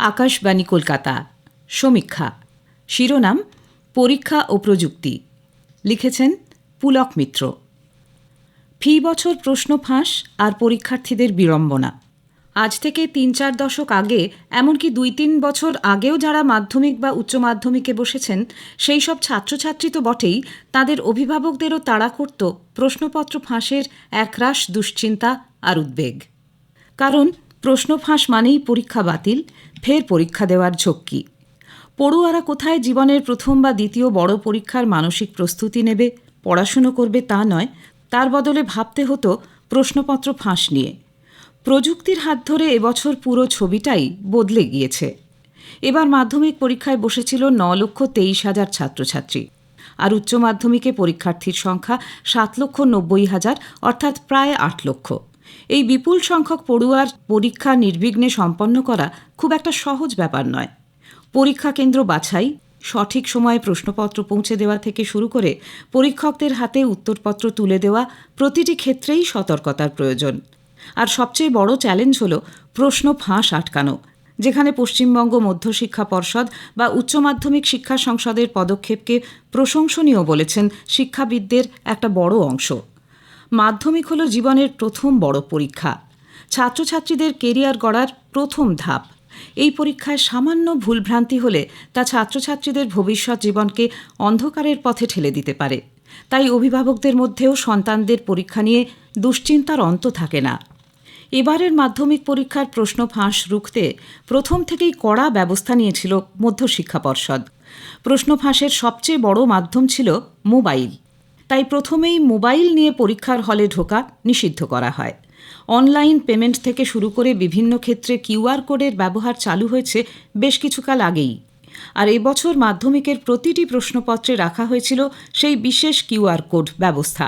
আকাশবাণী কলকাতা। সমীক্ষা। শিরোনাম, পরীক্ষা ও প্রযুক্তি। লিখেছেন পুলক মিত্র। ফি বছর প্রশ্ন ফাঁস আর পরীক্ষার্থীদের বিড়ম্বনা। আজ থেকে তিন চার দশক আগে, এমনকি দুই তিন বছর আগেও যারা মাধ্যমিক বা উচ্চ মাধ্যমিকে বসেছেন, সেই সব ছাত্রছাত্রী তো বটেই, তাদের অভিভাবকদেরও তাড়া করত প্রশ্নপত্র ফাঁসের একরাশ দুশ্চিন্তা আর উদ্বেগ। কারণ প্রশ্ন ফাঁস মানেই পরীক্ষা বাতিল, ফের পরীক্ষা দেওয়ার ঝক্কি। পড়ুয়ারা কোথায় জীবনের প্রথম বা দ্বিতীয় বড় পরীক্ষার মানসিক প্রস্তুতি নেবে, পড়াশুনো করবে তা নয়, তার বদলে ভাবতে হতো প্রশ্নপত্র ফাঁস নিয়ে। প্রযুক্তির হাত ধরে এবছর পুরো ছবিটাই বদলে গিয়েছে। এবার মাধ্যমিক পরীক্ষায় বসেছিল ন লক্ষ তেইশ হাজার ছাত্রছাত্রী। আর উচ্চ মাধ্যমিকে পরীক্ষার্থীর সংখ্যা সাত লক্ষ নব্বই হাজার, অর্থাৎ প্রায় আট লক্ষ। এই বিপুল সংখ্যক পড়ুয়ার পরীক্ষা নির্বিঘ্নে সম্পন্ন করা খুব একটা সহজ ব্যাপার নয়। পরীক্ষা কেন্দ্র বাছাই, সঠিক সময়ে প্রশ্নপত্র পৌঁছে দেওয়া থেকে শুরু করে পরীক্ষকদের হাতে উত্তরপত্র তুলে দেওয়া প্রতিটি ক্ষেত্রেই সতর্কতার প্রয়োজন। আর সবচেয়ে বড় চ্যালেঞ্জ হল প্রশ্ন ফাঁস আটকানো, যেখানে পশ্চিমবঙ্গ মধ্যশিক্ষা পর্ষদ বা উচ্চ মাধ্যমিক শিক্ষা সংসদের পদক্ষেপকে প্রশংসনীয় বলেছেন শিক্ষাবিদদের একটা বড় অংশ। মাধ্যমিক হল জীবনের প্রথম বড় পরীক্ষা। ছাত্রছাত্রীদের কেরিয়ার গড়ার প্রথম ধাপ। এই পরীক্ষায় সামান্য ভুলভ্রান্তি হলে তা ছাত্রছাত্রীদের ভবিষ্যৎ জীবনকে অন্ধকারের পথে ঠেলে দিতে পারে। তাই অভিভাবকদের মধ্যেও সন্তানদের পরীক্ষা নিয়ে দুশ্চিন্তার অন্ত থাকে না। এবারের মাধ্যমিক পরীক্ষার প্রশ্ন ফাঁস রুখতে প্রথম থেকেই কড়া ব্যবস্থা নিয়েছিল মধ্যশিক্ষা পর্ষদ। প্রশ্ন ফাঁসের সবচেয়ে বড় মাধ্যম ছিল মোবাইল। তাই প্রথমেই মোবাইল নিয়ে পরীক্ষার হলে ঢোকা নিষিদ্ধ করা হয়। অনলাইন পেমেন্ট থেকে শুরু করে বিভিন্ন ক্ষেত্রে কিউআর কোডের ব্যবহার চালু হয়েছে বেশ কিছুকাল আগেই। আর এবছর মাধ্যমিকের প্রতিটি প্রশ্নপত্রে রাখা হয়েছিল সেই বিশেষ কিউআর কোড ব্যবস্থা।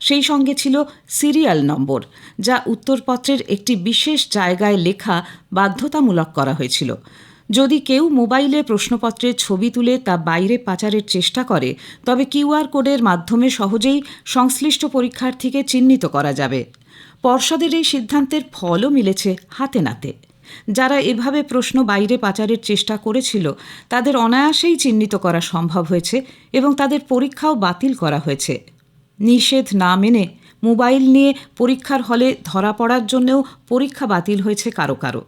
সেই সঙ্গে ছিল সিরিয়াল নম্বর, যা উত্তরপত্রের একটি বিশেষ জায়গায় লেখা বাধ্যতামূলক করা হয়েছিল। যদি কেউ মোবাইলে প্রশ্নপত্রের ছবি তুলে তা বাইরে পাচারের চেষ্টা করে, তবে কিউআর কোডের মাধ্যমে সহজেই সংশ্লিষ্ট পরীক্ষার্থীকে চিহ্নিত করা যাবে। পর্ষদের এই সিদ্ধান্তের ফলও মিলেছে হাতে নাতে। যারা এভাবে প্রশ্ন বাইরে পাচারের চেষ্টা করেছিল, তাদের অনায়াসেই চিহ্নিত করা সম্ভব হয়েছে এবং তাদের পরীক্ষাও বাতিল করা হয়েছে। নিষেধ না মেনে মোবাইল নিয়ে পরীক্ষার হলে ধরা পড়ার জন্যও পরীক্ষা বাতিল হয়েছে কারও কারও।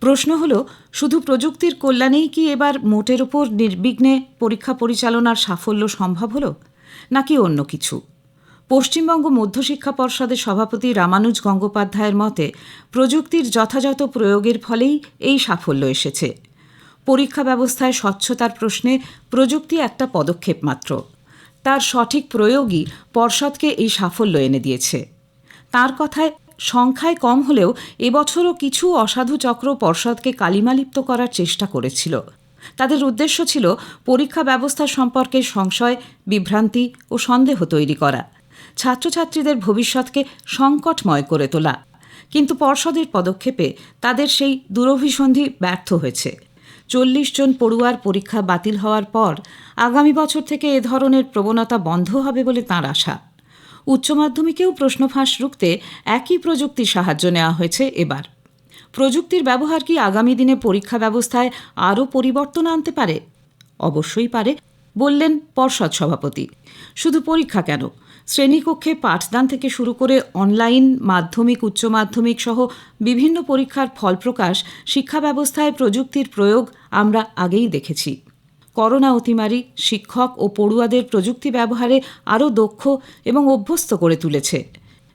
প্রশ্ন হল, শুধু প্রযুক্তির কল্যাণেই কি এবার মোটের ওপর নির্বিঘ্নে পরীক্ষা পরিচালনার সাফল্য সম্ভব হলো, নাকি অন্য কিছু? পশ্চিমবঙ্গ মধ্যশিক্ষা পর্ষদের সভাপতি রামানুজ গঙ্গোপাধ্যায়ের মতে, প্রযুক্তির যথাযথ প্রয়োগের ফলেই এই সাফল্য এসেছে। পরীক্ষা ব্যবস্থায় স্বচ্ছতার প্রশ্নে প্রযুক্তি একটা পদক্ষেপ মাত্র। তার সঠিক প্রয়োগই পর্ষদকে এই সাফল্য এনে দিয়েছে। তার কথায়, সংখ্যায় কম হলেও এবছরও কিছু অসাধু চক্র পর্ষদকে কালিমালিপ্ত করার চেষ্টা করেছিল। তাদের উদ্দেশ্য ছিল পরীক্ষা ব্যবস্থা সম্পর্কে সংশয়, বিভ্রান্তি ও সন্দেহ তৈরি করা। ছাত্রছাত্রীদের ভবিষ্যৎকে সংকটময় করে তোলা। কিন্তু পর্ষদের পদক্ষেপে তাদের সেই দুরভিসন্ধি ব্যর্থ হয়েছে। চল্লিশ জন পড়ুয়ার পরীক্ষা বাতিল হওয়ার পর আগামী বছর থেকে এ ধরনের প্রবণতা বন্ধ হবে বলে তাঁর আশা। উচ্চ মাধ্যমিকেও প্রশ্ন ফাঁস রুখতে একই প্রযুক্তির সাহায্য নেওয়া হয়েছে এবার। প্রযুক্তির ব্যবহার কি আগামী দিনে পরীক্ষা ব্যবস্থায় আরও পরিবর্তন আনতে পারে? অবশ্যই পারে, বললেন পর্ষদ সভাপতি। শুধু পরীক্ষা কেন? শ্রেণীকক্ষে পাঠদান থেকে শুরু করে অনলাইন মাধ্যমিক, উচ্চ মাধ্যমিক সহ বিভিন্ন পরীক্ষার ফলপ্রকাশ, শিক্ষা ব্যবস্থায় প্রযুক্তির প্রয়োগ আমরা আগেই দেখেছি। করোনা অতিমারি শিক্ষক ও পড়ুয়াদের প্রযুক্তি ব্যবহারে আরও দক্ষ এবং অভ্যস্ত করে তুলেছে।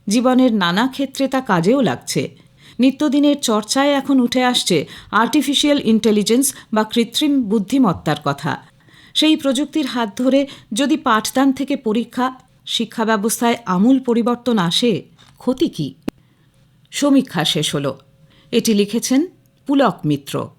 জীবনের নানা ক্ষেত্রে তা কাজেও লাগছে। নিত্যদিনের চর্চায় এখন উঠে আসছে আর্টিফিশিয়াল ইন্টেলিজেন্স বা কৃত্রিম বুদ্ধিমত্তার কথা। সেই প্রযুক্তির হাত ধরে যদি পাঠদান থেকে পরীক্ষা শিক্ষা ব্যবস্থায় আমূল পরিবর্তন আসে ক্ষতি কী? সমীক্ষা শেষ হল। এটি লিখেছেন পুলক মিত্র।